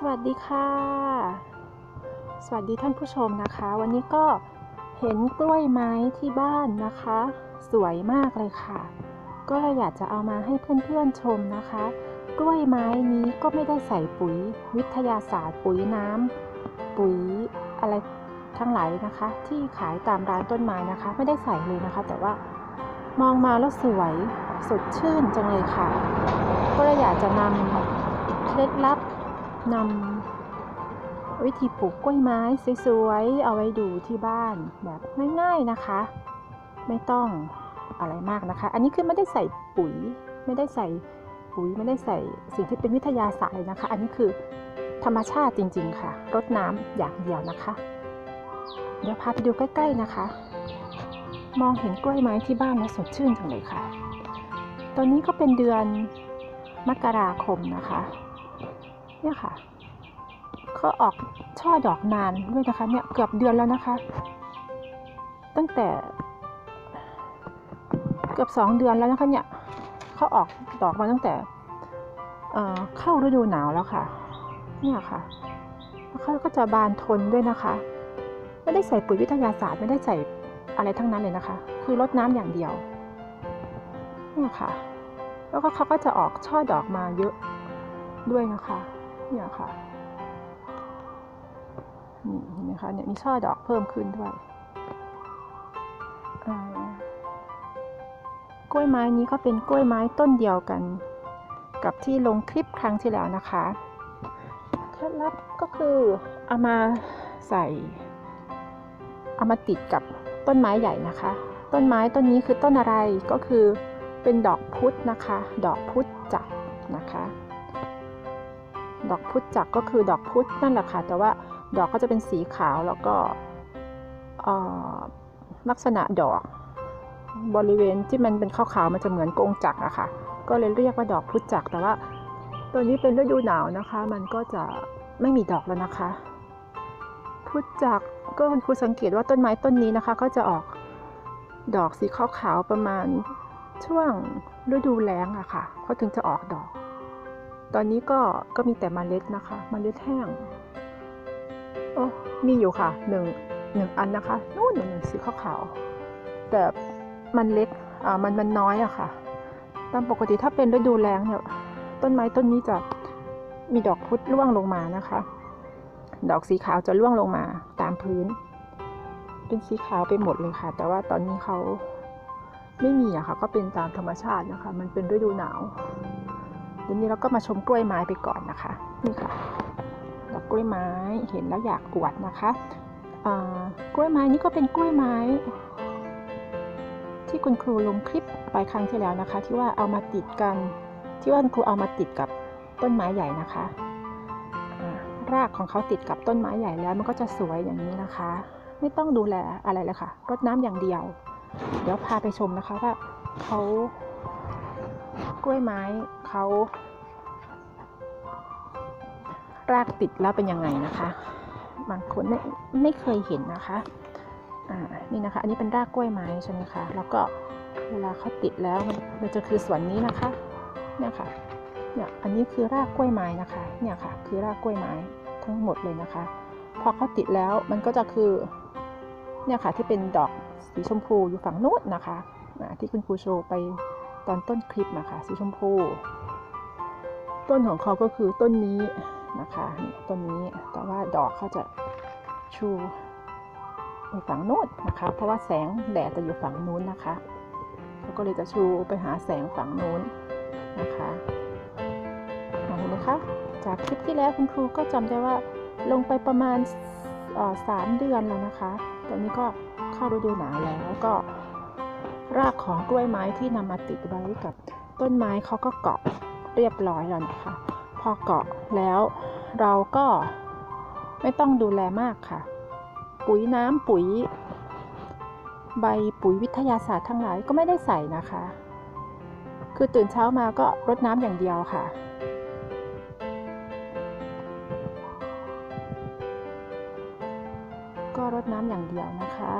สวัสดีค่ะ สวัสดีท่านผู้ชมนะคะ วันนี้ก็เห็นกล้วยไม้ที่บ้านนะคะ สวยมากเลยค่ะ ก็เลยอยากจะเอามาให้เพื่อนๆชมนะคะ กล้วยไม้นี้ก็ไม่ได้ใส่ปุ๋ยวิทยาศาสตร์ ปุ๋ยน้ำปุ๋ยอะไรทั้งหลายนะคะ ที่ขายตามร้านต้นไม้นะคะ ไม่ได้ใส่เลยนะคะ แต่ว่ามองมาแล้วสวยสดชื่นจังเลยค่ะ ก็เลยอยากจะนำเคล็ดลับ นำวิธีปลูกกล้วยไม้สวยๆ เอาไว้ดูที่บ้านแบบง่ายๆนะคะ ไม่ต้องอะไรมากนะคะ อันนี้คือไม่ได้ใส่ปุ๋ย ไม่ได้ใส่ปุ๋ยไม่ได้ใส่สิ่งที่เป็นวิทยาศาสตร์เลยนะคะ อันนี้คือธรรมชาติจริง ๆ ค่ะ รดน้ำอย่างเดียวนะคะ เดี๋ยวพาไปดูใกล้ๆนะคะ มองเห็นกล้วยไม้ที่บ้านแล้วสดชื่นจังเลยค่ะ ตอนนี้ก็เป็นเดือนมกราคมนะคะ เนี่ยค่ะเขาออกช่อดอกนานด้วยนะคะเนี่ยเกือบเดือนแล้วนะคะ ตั้งแต่เกือบสองเดือนแล้วนะคะเนี่ยเขาออกดอกมาตั้งแต่เอ่อเข้าฤดูหนาวแล้วค่ะ เนี่ยค่ะแล้วเขาก็จะบานทนด้วยนะคะ ไม่ได้ใส่ปุ๋ยวิทยาศาสตร์ไม่ได้ใส่อะไรทั้งนั้นเลยนะคะ คือรดน้ำอย่างเดียว เนี่ยค่ะ แล้วก็เขาก็จะออกช่อดอกมาเยอะด้วยนะคะ เนี่ยค่ะ นี่เห็นไหมคะเนี่ยมีช่อดอกเพิ่มขึ้นด้วยกล้วยไม้นี้ก็เป็นกล้วยไม้ต้นเดียวกัน กับที่ลงคลิปครั้งที่แล้วนะคะเคล็ดลับก็คือเอามาใส่เอามาติดกับต้นไม้ใหญ่นะคะ ต้นไม้ต้นนี้คือต้นอะไรก็คือเป็นดอกพุธนะคะ ดอกพุธจักรนะคะ ดอกพุธจักรก็คือดอกพุธนั่นแหละค่ะ แต่ว่าดอกก็จะเป็นสีขาวแล้วก็ลักษณะดอกบริเวณที่มันเป็นขาวๆมันจะเหมือนกงจักรอะค่ะ ก็เลยเรียกว่าดอกพุธจักรแต่ว่าตัวนี้เป็นฤดูหนาวนะคะ มันก็จะไม่มีดอกแล้วนะคะ พุธจักรก็คุณสังเกตว่าต้นไม้ต้นนี้นะคะ ก็จะออกดอกสีขาวๆประมาณช่วงฤดูแล้งอะค่ะเขาถึงจะออกดอก ตอนนี้ก็ก็มีแต่มเมล็ดนะคะมเมล็ดแห้งโอ้มีอยู่ค่ะหนึ่งหนึ่งอันนะคะนู่นหนึ่งหนึ่งสีขาวๆแต่มันเล็กอ่ามันมันน้อยอะค่ะ ตามปกติถ้าเป็นฤดูแล้งเนี่ยต้นไม้ต้นนี้จะมีดอกพุธร่วงลงมานะคะ ดอกสีขาวจะร่วงลงมาตามพื้น เป็นสีขาวไปหมดเลยค่ะ แต่ว่าตอนนี้เขาไม่มีอะค่ะ ก็เป็นตามธรรมชาตินะคะ มันเป็นฤดูหนาว เดี๋ยวนี้เราก็มาชมกล้วยไม้ไปก่อนนะคะ นี่ค่ะดอกกล้วยไม้เห็นแล้วอยากอวดนะคะกล้วยไม้นี่ก็เป็นกล้วยไม้ ที่คุณครูลงคลิปไปครั้งที่แล้วนะคะ ที่ว่าเอามาติดกันที่ว่าคุณครูเอามาติดกับต้นไม้ใหญ่นะคะรากของเขาติดกับต้นไม้ใหญ่แล้ว มันก็จะสวยอย่างนี้นะคะ ไม่ต้องดูแลอะไรเลยค่ะรดน้ำอย่างเดียว เดี๋ยวพาไปชมนะคะว่าเขา กล้วยไม้เขารากติดแล้วเป็นยังไงนะคะ บางคนไม่ไม่เคยเห็นนะคะอ่านี่นะคะ อันนี้เป็นรากกล้วยไม้ใช่ไหมคะ แล้วก็เวลาเขาติดแล้วมันมันจะคือส่วนนี้นะคะ เนี่ยค่ะ เนี่ยอันนี้คือรากกล้วยไม้นะคะ เนี่ยค่ะ คือรากกล้วยไม้ทั้งหมดเลยนะคะ พอเขาติดแล้วมันก็จะคือเนี่ยค่ะที่เป็นดอกสีชมพูอยู่ฝั่งนู้นนะคะที่คุณครูโชว์ไป ตอนต้นคลิปนะคะสีชมพู ต้นของเขาก็คือต้นนี้นะคะนี่ต้นนี้แต่ว่าดอกเขาจะชูไปฝั่งโน้นนะคะ เพราะว่าแสงแดดจะอยู่ฝั่งนู้นนะคะเขาก็เลยจะชูไปหาแสงฝั่งนู้นนะคะเห็นไหมคะจากคลิปที่แล้วคุณครูก็จำได้ว่าลงไปประมาณสามเดือนแล้วนะคะ ตอนนี้ก็เข้าฤดูหนาวแล้วก็ รากของกล้วยไม้ที่นำมาติดไว้กับต้นไม้เขาก็เกาะเรียบร้อยแล้วนะคะ พอเกาะแล้วเราก็ไม่ต้องดูแลมากค่ะ ปุ๋ยน้ำปุ๋ย ใบปุ๋ยวิทยาศาสตร์ทั้งหลายก็ไม่ได้ใส่นะคะ คือตื่นเช้ามาก็รดน้ำอย่างเดียวค่ะก็รดน้ำอย่างเดียวนะคะ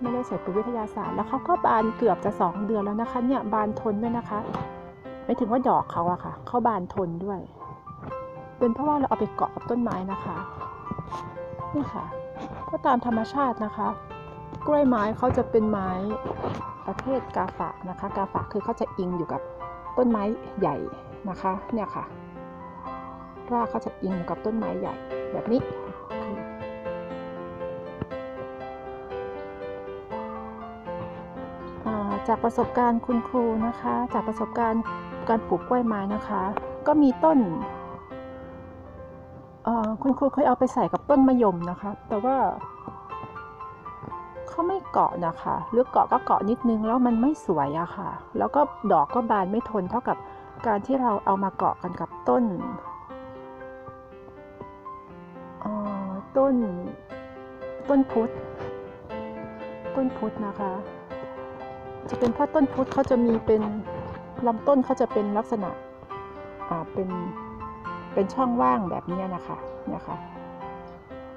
ไม่ได้ใส่ปุ๋ยวิทยาศาสตร์ แล้วเขาก็บานเกือบจะสองเดือนแล้วนะคะ เนี่ยบานทนด้วยนะคะ ไม่ถึงว่าดอกเขาอะค่ะเขาบานทนด้วย เป็นเพราะว่าเราเอาไปเกาะกับต้นไม้นะคะนี่ค่ะก็ตามธรรมชาตินะคะ กล้วยไม้เขาจะเป็นไม้ประเภทกาฝากนะคะ กาฝากคือเขาจะอิงอยู่กับต้นไม้ใหญ่นะคะ เนี่ยค่ะรากเขาจะอิงอยู่กับต้นไม้ใหญ่แบบนี้ จากประสบการณ์คุณครูนะคะ จากประสบการณ์การปลูกกล้วยไม้นะคะ ก็มีต้นคุณครูเคยเอาไปใส่กับต้นมะยมนะคะ แต่ว่าเขาไม่เกาะนะคะ หรือเกาะก็เกาะนิดนึงแล้วมันไม่สวยอะค่ะ แล้วก็ดอกก็บานไม่ทนเท่ากับการที่เราเอามาเกาะกันกับต้นต้นต้นพุทธต้นพุทธนะคะ จะเป็นเพราะต้นพุทธเขาจะมีเป็นลำต้นเขาจะเป็นลักษณะเป็นเป็นช่องว่างแบบนี้นะคะเนี่ยค่ะ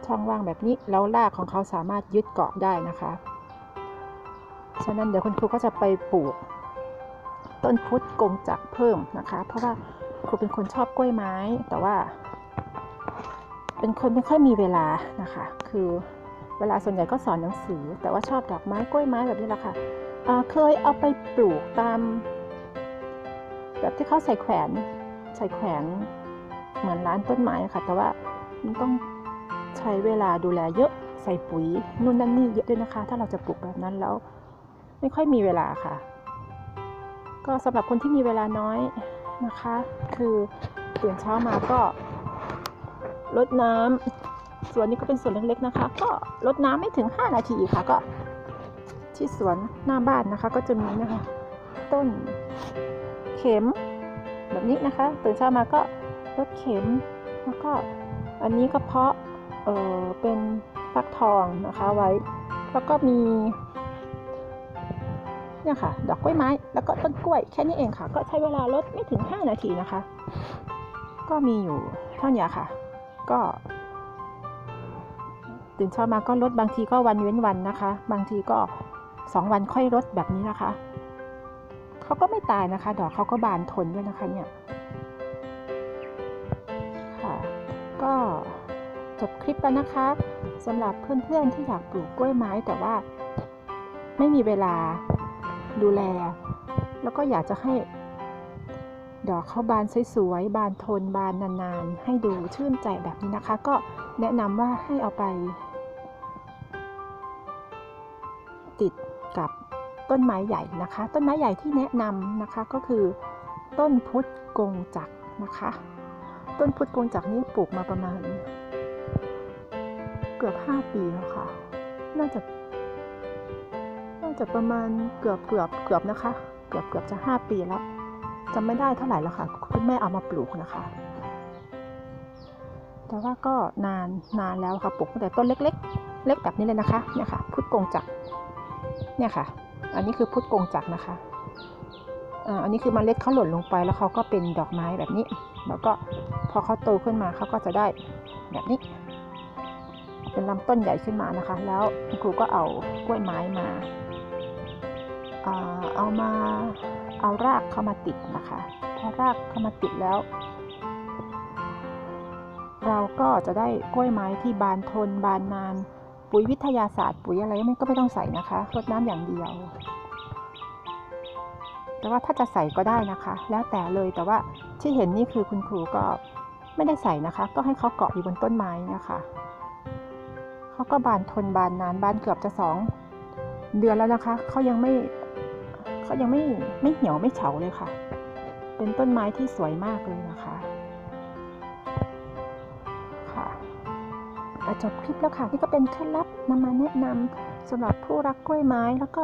ช่องว่างแบบนี้แล้วรากของเขาสามารถยึดเกาะได้นะคะ ฉะนั้นเดี๋ยวคุณครูก็จะไปปลูก ต้นพุทธกงจักเพิ่มนะคะ เพราะว่าครูเป็นคนชอบกล้วยไม้ แต่ว่า เป็นคนไม่ค่อยมีเวลานะคะ คือเวลาส่วนใหญ่ก็สอนหนังสือ แต่ว่าชอบดอกไม้กล้วยไม้แบบนี้แหละค่ะอ่า เคยเอาไปปลูกตาม แบบที่เขาใส่แขวนใส่แขวนเหมือนร้านต้นไม้ค่ะ แต่ว่ามันต้องใช้เวลาดูแลเยอะใส่ปุ๋ยนู่นนั่นนี่เยอะด้วยนะคะ ถ้าเราจะปลูกแบบนั้นแล้ว ไม่ค่อยมีเวลาค่ะ ก็สำหรับคนที่มีเวลาน้อยนะคะ คือตื่นเช้ามาก็รดน้ำสวนนี้ก็เป็นสวนเล็กๆนะคะ ก็รดน้ำไม่ถึง 5 นาทีค่ะ ก็ ที่สวนหน้าบ้านนะคะ ก็จะมีนะคะ ต้นเข็มแบบนี้นะคะตื่นเช้ามาก็รดเข็มแล้วก็อันนี้ก็เพาะเออเป็นฟักทองนะคะไว้ แล้วก็มีเนี่ยค่ะ ดอกกล้วยไม้ แล้วก็ต้นกล้วยแค่นี้เองค่ะ ก็ใช้เวลาลดไม่ถึง 5 นาทีนะคะ ก็มีอยู่เท่านี้ค่ะ ก็ ตื่นเช้ามาก็ลดบางทีก็วันเว้นวันนะคะ บางทีก็ 2 วันค่อยลดแบบนี้นะคะเขาก็ไม่ตายนะคะ ดอกเขาก็บานทนด้วยนะคะเนี่ยค่ะก็จบคลิปแล้วนะคะสำหรับเพื่อนๆที่อยากปลูกกล้วยไม้แต่ว่าไม่มีเวลาดูแล แล้วก็อยากจะให้ดอกเขาบานสวยๆ บานทน บานนานๆ ให้ดูชื่นใจแบบนี้นะคะ ก็แนะนำว่าให้เอาไป กับต้นไม้ใหญ่นะคะ ต้นไม้ใหญ่ที่แนะนำนะคะก็คือ ต้นพุทธกงจักนะคะ ต้นพุทธกงจักนี่ปลูกมาประมาณ เกือบ5ปีแล้วค่ะ น่าจะน่าจะประมาณเกือบเกือบเกือบนะคะ เกือบเกือบจะ 5 ปีแล้วจำไม่ได้เท่าไหร่แล้วค่ะคุณแม่เอามาปลูกนะคะ แต่ว่าก็นานนานแล้วค่ะปลูกตั้งแต่ต้นเล็ก ๆ เล็กแบบนี้เลยนะคะเนี่ยค่ะพุทธกงจักร เนี่ยค่ะ อันนี้คือพุทธกงจักรนะคะอันนี้คือมเมล็ดเขาหล่นลงไปแล้วเขาก็เป็นดอกไม้แบบนี้ แล้วก็พอเขาโตขึ้นมาเขาก็จะได้แบบนี้ เป็นลำต้นใหญ่ขึ้นมานะคะ แล้วครูก็เอากล้วยไม้มาอ่าเอามาเอารากเข้ามาติดนะคะพอรากเข้ามาติดแล้ว เราก็จะได้กล้วยไม้ที่บานทนบานนาน ปุ๋ยวิทยาศาสตร์ ปุ๋ยอะไรมันก็ไม่ต้องใส่นะคะรดน้ำอย่างเดียว แต่ว่าถ้าจะใส่ก็ได้นะคะ แล้วแต่เลยแต่ว่าที่เห็นนี่คือคุณครูก็ไม่ได้ใส่นะคะ ก็ให้เขาเกาะอยู่บนต้นไม้นะคะเขาก็บานทนบานนานบานเกือบจะสองเดือนแล้วนะคะเขายังไม่เขายังไม่ไม่เหี่ยวไม่เฉาเลยค่ะ เป็นต้นไม้ที่สวยมากเลยนะคะ จบคลิปแล้วค่ะ นี่ก็เป็นเคล็ดลับนำมาแนะนำสำหรับผู้รักกล้วยไม้แล้วก็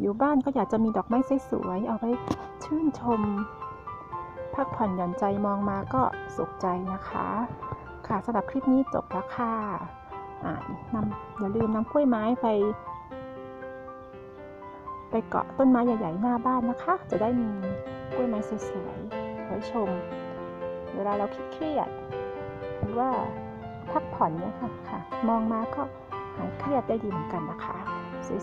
อยู่บ้านก็อยากจะมีดอกไม้สวยๆเอาไว้ชื่นชม พักผ่อนหย่อนใจมองมาก็สุขใจนะคะ ค่ะสำหรับคลิปนี้จบแล้วค่ะอ่านำอย่าลืมนำกล้วยไม้ไป ไปเกาะต้นไม้ใหญ่ ๆ หน้าบ้านนะคะ จะได้มีกล้วยไม้สวยๆไว้ชม เวลาเราเครียดหรือว่า พักผ่อนเนี่ยค่ะค่ะ มองมาก็หายเครียดได้ดีเหมือนกันนะคะ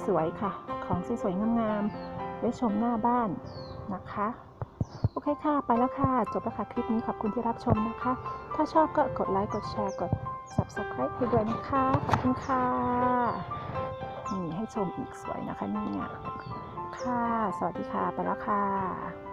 สวยๆค่ะ ของสวยๆงามๆไว้ชมหน้าบ้านนะคะ โอเคค่ะ ไปแล้วค่ะ จบแล้วค่ะ คลิปนี้ขอบคุณที่รับชมนะคะ ถ้าชอบก็กดไลค์กดแชร์กด subscribe ให้ด้วยนะคะ ขอบคุณค่ะนี่ให้ชมอีกสวยนะคะนี่ค่ะ สวัสดีค่ะ ไปแล้วค่ะ